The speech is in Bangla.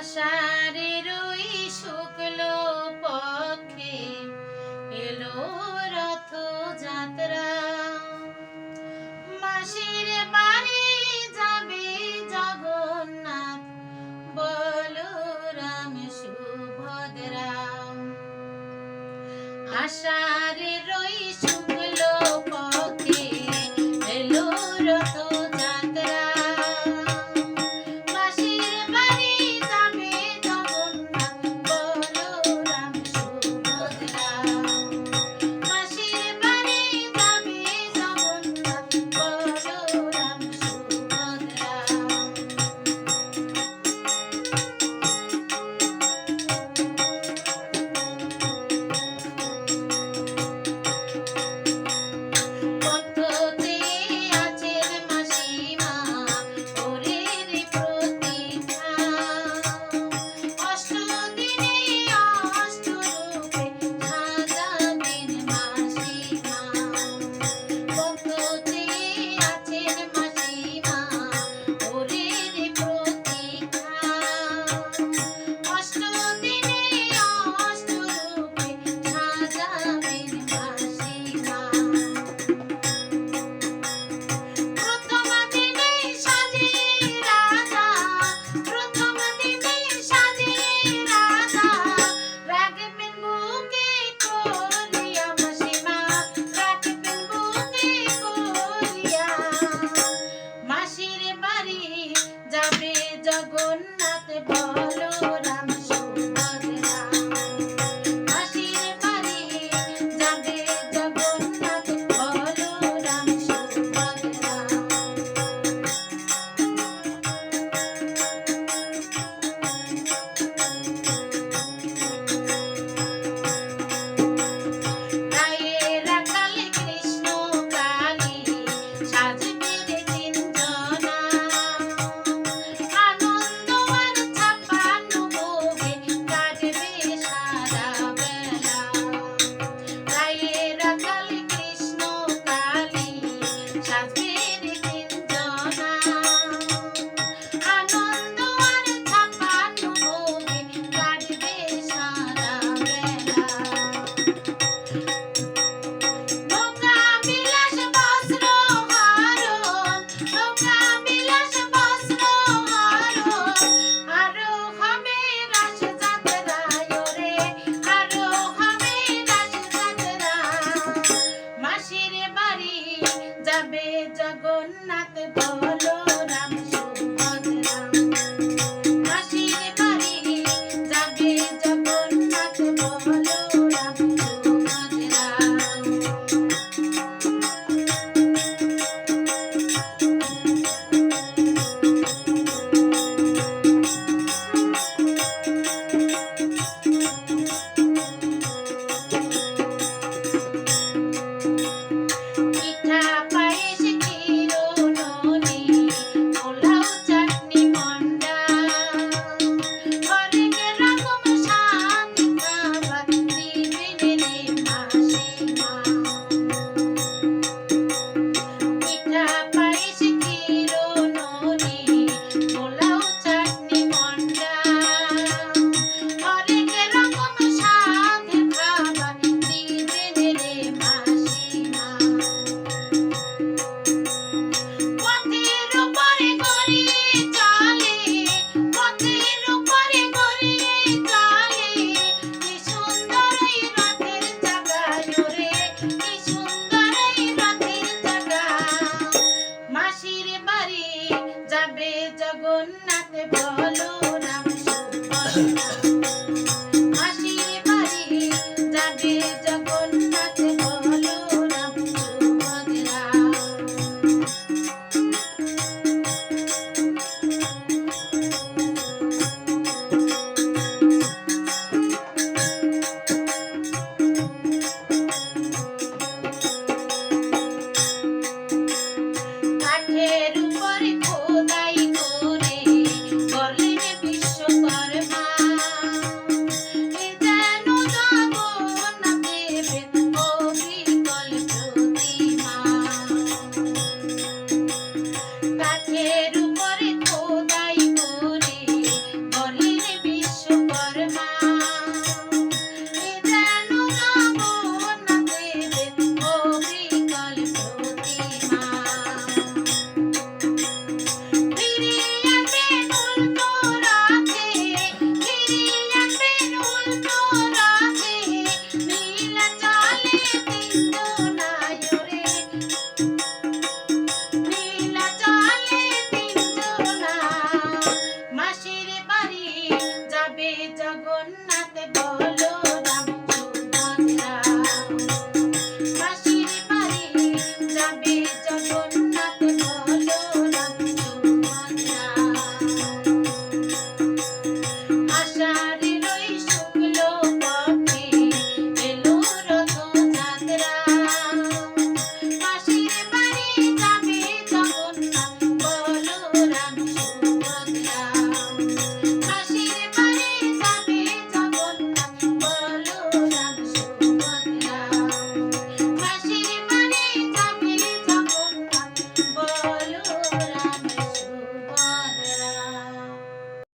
আষাঢ়ের ওই শুক্ল পক্ষে এলো রথ যাত্রা মাসির বাড়ি যাবে জগন্নাথ বলো রাম সুভদ্রা আষাঢ়ের জগন্নাথ বলো। যাবে জগন্নাথ বলো। রে চন্দন